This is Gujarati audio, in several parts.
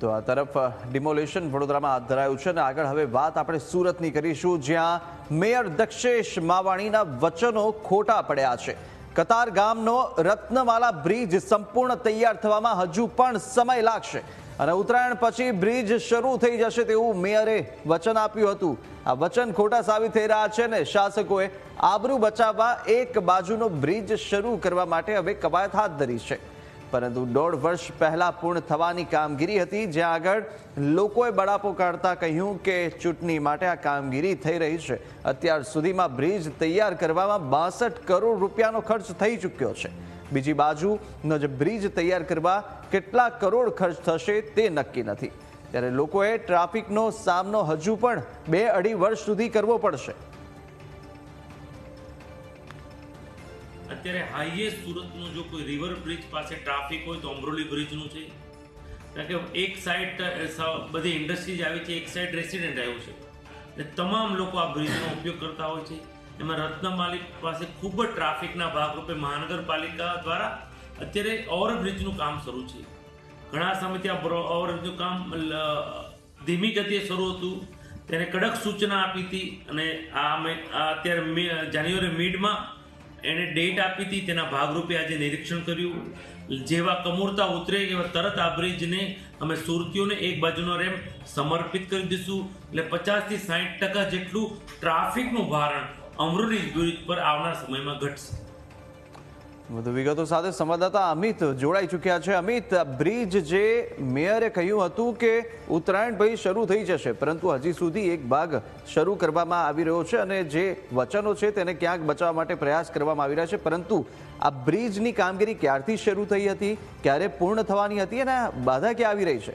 તો આ તરફ ડિમોલેશન વડોદરામાં હાથ ધરાયું છે અને આગળ હવે વાત આપણે સુરતની કરીશું, જ્યાં મેયર દક્ષેશ માવાણીના વચનો ખોટા પડ્યા છે. કતાર ગામનો રત્નમાલા બ્રિજ સંપૂર્ણ તૈયાર થવામાં હજુ પણ સમય લાગશે. અને ઉત્તરાયણ પછી બ્રિજ શરૂ થઈ જશે તેવું મેયરે વચન આપ્યું હતું. આ વચન ખોટા સાબિત થઈ રહ્યા છે ને શાસકોએ આબરૂ બચાવવા એક બાજુનો બ્રિજ શરૂ કરવા માટે હવે કવાયત હાથ ધરી છે. પરંતુ દોઢ વર્ષ પહેલા પૂર્ણ થવાની કામગીરી હતી, જ્યાં આગળ લોકોએ બળાપો કાઢતા કહ્યું કે ચૂંટણી માટે આ કામગીરી થઈ રહી છે. અત્યાર સુધીમાં બ્રિજ તૈયાર કરવામાં બાસઠ કરોડ રૂપિયાનો ખર્ચ થઈ ચૂક્યો છે. બીજી બાજુનો જે બ્રિજ તૈયાર કરવા કેટલા કરોડ ખર્ચ થશે તે નક્કી નથી. ત્યારે લોકોએ ટ્રાફિકનો સામનો હજુ પણ બે અઢી વર્ષ સુધી કરવો પડશે. અત્યારે હાઈએસ્ટ સુરતનું જો કોઈ રિવર બ્રિજ પાસે ટ્રાફિક હોય તો અમરોલી બ્રિજનું છે. કારણ કે એક સાઈડ બધી ઇન્ડસ્ટ્રીઝ આવી છે, એક સાઈડ રેસિડેન્ટ આવ્યું છે. એટલે તમામ લોકો આ બ્રિજનો ઉપયોગ કરતા હોય છે. એમાં રત્નમાલિક પાસે ખૂબ જ ટ્રાફિકના ભાગરૂપે મહાનગરપાલિકા દ્વારા અત્યારે ઓવરબ્રિજનું કામ શરૂ છે. ઘણા સમયથી આ બ્રો- ઓવરબ્રિજનું કામ ધીમી ગતિએ શરૂ હતું. તેને કડક સૂચના આપી હતી અને આ અત્યારે જાન્યુઆરી મિડમાં એને ડેટ આપી હતી, તેના ભાગરૂપે આજે નિરીક્ષણ કર્યું. જેવા કમૂરતા ઉતરે એવા તરત આ બ્રિજને અમે સુરતીઓને એક બાજુનો રેમ સમર્પિત કરી દઈશું. એટલે પચાસથી સાઠ ટકા જેટલું ટ્રાફિકનું ભારણ અમરોલી બ્રિજ પર આવનાર સમયમાં ઘટશે. વધુ વિગતો સાથે સંવાદદાતા અમિત જોડાઈ ચૂક્યા છે. અમિત બ્રિજ જે મેયરે કહ્યું હતું કે ઉત્તરાયણ પછી શરૂ થઈ જશે, પરંતુ હજી સુધી એક ભાગ શરૂ કરવામાં આવી રહ્યો છે અને જે વચનો છે તેને ક્યાંક બચાવવા માટે પ્રયાસ કરવામાં આવી રહ્યા છે. પરંતુ આ બ્રિજની કામગીરી ક્યારથી શરૂ થઈ હતી, ક્યારે પૂર્ણ થવાની હતી અને બાધા ક્યાં આવી રહી છે?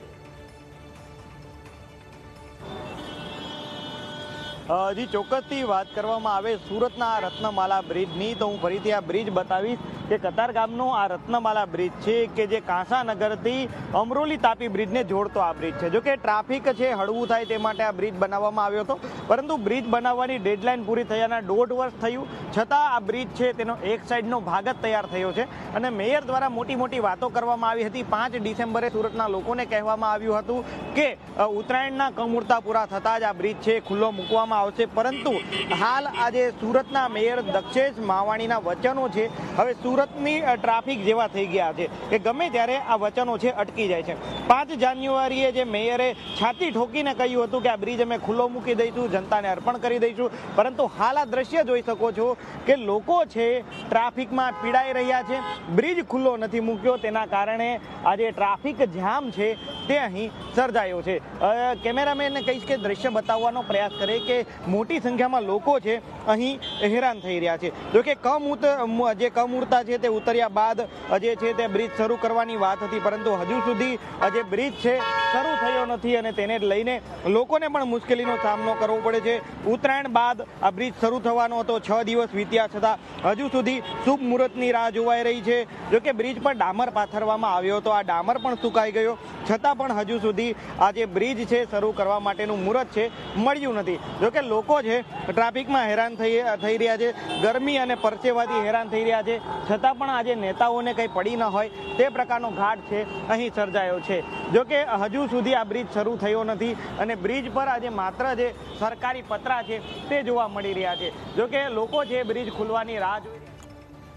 હજી ચોક્કસથી વાત કરવામાં આવે સુરતના રત્નમાલા બ્રિજની, તો હું ફરીથી આ બ્રિજ બતાવીશ. કે કતાર ગામનું આ રત્નમાલા બ્રિજ છે કે જે કાંસાનગરથી અમરોલી તાપી બ્રિજને જોડતો આ બ્રિજ છે. જોકે ટ્રાફિક છે, હળવું થાય તે માટે આ બ્રિજ બનાવવામાં આવ્યો હતો. પરંતુ બ્રિજ બનાવવાની ડેડલાઇન પૂરી થયાના દોઢ વર્ષ થયું. છતાં આ બ્રિજ છે તેનો એક સાઈડનો ભાગ જ તૈયાર થયો છે. અને મેયર દ્વારા મોટી મોટી વાતો કરવામાં આવી હતી. પાંચ ડિસેમ્બરે સુરતના લોકોને કહેવામાં આવ્યું હતું કે ઉત્તરાયણના કમૂરતા પૂરા થતાં જ આ બ્રિજ છે ખુલ્લો મૂકવામાં આવશે. પરંતુ હાલ આજે સુરતના મેયર દક્ષેશ માવાણીના વચનો છે. હવે સુરતની અ, ટ્રાફિક જેવા થઈ ગયા છે કે ગમે ત્યારે આ વચનો છે અટકી જાય છે. પાંચ જાન્યુઆરીએ જે મેયરે છાતી ઠોકીને કહ્યું હતું કે આ બ્રિજ અમે ખુલ્લો મૂકી દઈશું જનતાને અર્પણ કરી દઈશું પરંતુ હાલ આ દ્રશ્ય જોઈ શકો છો કે લોકો છે ટ્રાફિકમાં પીડાઈ રહ્યા છે. બ્રિજ ખુલ્લો નથી મૂક્યો તેના કારણે આજે ટ્રાફિક જામ છે. તે અહીં સર્જાયો છે. કેમેરામેનને કહીશ કે દ્રશ્ય બતાવવાનો પ્રયાસ કરે કે મોટી સંખ્યામાં લોકો છે, અહીં હેરાન થઈ રહ્યા છે. જો કે કમ ઉત જે કમ ઉડતા છે તે ઉતર્યા બાદ જે છે તે બ્રિજ શરૂ કરવાની વાત હતી, પરંતુ હજુ સુધી જે બ્રિજ છે, શરૂ થયો નથી અને તેને લઈને લોકોને પણ મુશ્કેલીનો સામનો કરવો પડે છે. ઉત્તરાયણ બાદ આ બ્રિજ શરૂ થવાનો હતો, છ દિવસ વીત્યા છતાં હજુ સુધી શુભ મુહૂર્તની રાહ જોવાઈ રહી છે. જો કે બ્રિજ પર ડામર પાથરવામાં આવ્યો હતો. આ ડામર પણ સુકાઈ ગયો. છતાં પણ હજુ સુધી આ જે બ્રિજ છે શરૂ કરવા માટેનું મુહૂર્ત છે, મળ્યું નથી જોકે લોકો છે ટ્રાફિકમાં હેરાન થઈ થઈ રહ્યા છે, ગરમી અને પરસેવાથી હેરાન થઈ રહ્યા છે, છતાં પણ આજે નેતાઓને કંઈ પડી ન હોય તે પ્રકારનો ઘાટ છે, અહીં સર્જાયો છે જોકે હજુ સુધી આ બ્રિજ શરૂ થયો નથી અને બ્રિજ પર આજે માત્ર જે સરકારી પતરા છે તે જોવા મળી રહ્યા છે જોકે લોકો છે બ્રિજ ખુલવાની રાહ જોઈ.